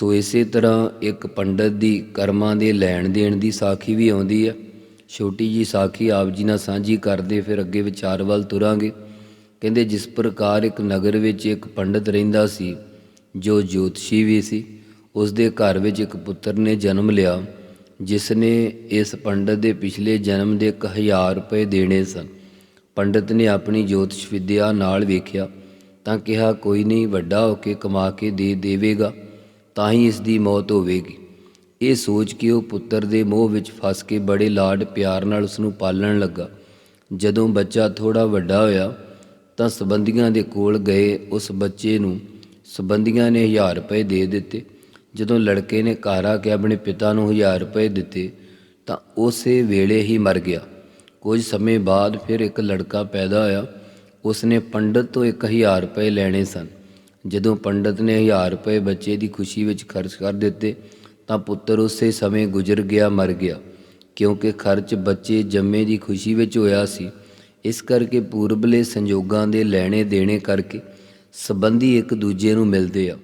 ਸੋ ਇਸੇ ਤਰ੍ਹਾਂ ਇੱਕ ਪੰਡਤ ਦੀ ਕਰਮਾਂ ਦੇ ਲੈਣ ਦੇਣ ਦੀ ਸਾਖੀ ਵੀ ਆਉਂਦੀ ਹੈ ਛੋਟੀ ਜੀ ਸਾਖੀ ਆਪ ਜੀ ਨਾਲ ਸਾਂਝੀ ਕਰਦੇ, ਫਿਰ ਅੱਗੇ ਵਿਚਾਰ ਵੱਲ ਤੁਰਾਂਗੇ। ਕਹਿੰਦੇ, ਜਿਸ ਪ੍ਰਕਾਰ ਇੱਕ ਨਗਰ ਵਿੱਚ ਇੱਕ ਪੰਡਤ ਰਹਿੰਦਾ ਸੀ, ਜੋ ਜੋਤਸ਼ੀ ਵੀ ਸੀ ਉਸ ਦੇ ਘਰ ਵਿੱਚ ਇੱਕ ਪੁੱਤਰ ਨੇ ਜਨਮ ਲਿਆ ਜਿਸ ਨੇ ਇਸ ਪੰਡਤ ਦੇ ਪਿਛਲੇ ਜਨਮ ਦੇ 1000 ਰੁਪਏ ਦੇਣੇ ਸਨ। ਪੰਡਤ ਨੇ ਆਪਣੀ ਜੋਤਿਸ਼ ਵਿਦਿਆ ਨਾਲ ਵੇਖਿਆ, ਤਾਂ ਕਿਹਾ, ਕੋਈ ਨਹੀਂ, ਵੱਡਾ ਹੋ ਕੇ ਕਮਾ ਕੇ ਦੇ ਦੇਵੇਗਾ। ਤਾਂ ਹੀ ਇਸ ਦੀ ਮੌਤ ਹੋਵੇਗੀ। ਇਹ ਸੋਚ ਕੇ ਉਹ ਪੁੱਤਰ ਦੇ ਮੋਹ ਵਿੱਚ ਫਸ ਕੇ ਬੜੇ ਲਾਡ ਪਿਆਰ ਨਾਲ ਉਸ ਨੂੰ ਪਾਲਣ ਲੱਗਾ। ਜਦੋਂ ਬੱਚਾ ਥੋੜਾ ਵੱਡਾ ਹੋਇਆ, ਤਾਂ ਸਬੰਧੀਆਂ ਦੇ ਕੋਲ ਗਏ ਉਸ ਬੱਚੇ ਨੂੰ ਸਬੰਧੀਆਂ ਨੇ 1000 ਰੁਪਏ ਦੇ ਦਿੱਤੇ। ਜਦੋਂ ਲੜਕੇ ਨੇ ਘਰ ਆ ਕੇ ਆਪਣੇ ਪਿਤਾ ਨੂੰ 1000 ਰੁਪਏ ਦਿੱਤੇ, ਤਾਂ ਉਸੇ ਵੇਲੇ ਹੀ ਮਰ ਗਿਆ। ਕੁਝ ਸਮੇਂ ਬਾਅਦ ਫਿਰ ਇੱਕ ਲੜਕਾ ਪੈਦਾ ਹੋਇਆ। ਉਸਨੇ ਪੰਡਤ ਤੋਂ 1000 ਰੁਪਏ ਲੈਣੇ ਸਨ। ਜਦੋਂ ਪੰਡਤ ਨੇ 1000 ਰੁਪਏ ਬੱਚੇ ਦੀ ਖੁਸ਼ੀ ਵਿੱਚ ਖਰਚ ਕਰ ਦਿੱਤੇ, ਤਾਂ ਪੁੱਤਰ ਉਸੇ ਸਮੇਂ ਗੁਜ਼ਰ ਗਿਆ, ਮਰ ਗਿਆ। ਕਿਉਂਕਿ ਖਰਚ ਬੱਚੇ ਜੰਮੇ ਦੀ ਖੁਸ਼ੀ ਵਿੱਚ ਹੋਇਆ ਸੀ। ਇਸ ਕਰਕੇ ਪੂਰਬਲੇ ਸੰਜੋਗਾਂ ਦੇ ਲੈਣੇ ਦੇਣੇ ਕਰਕੇ ਸੰਬੰਧੀ ਇੱਕ ਦੂਜੇ ਨੂੰ ਮਿਲਦੇ ਆ।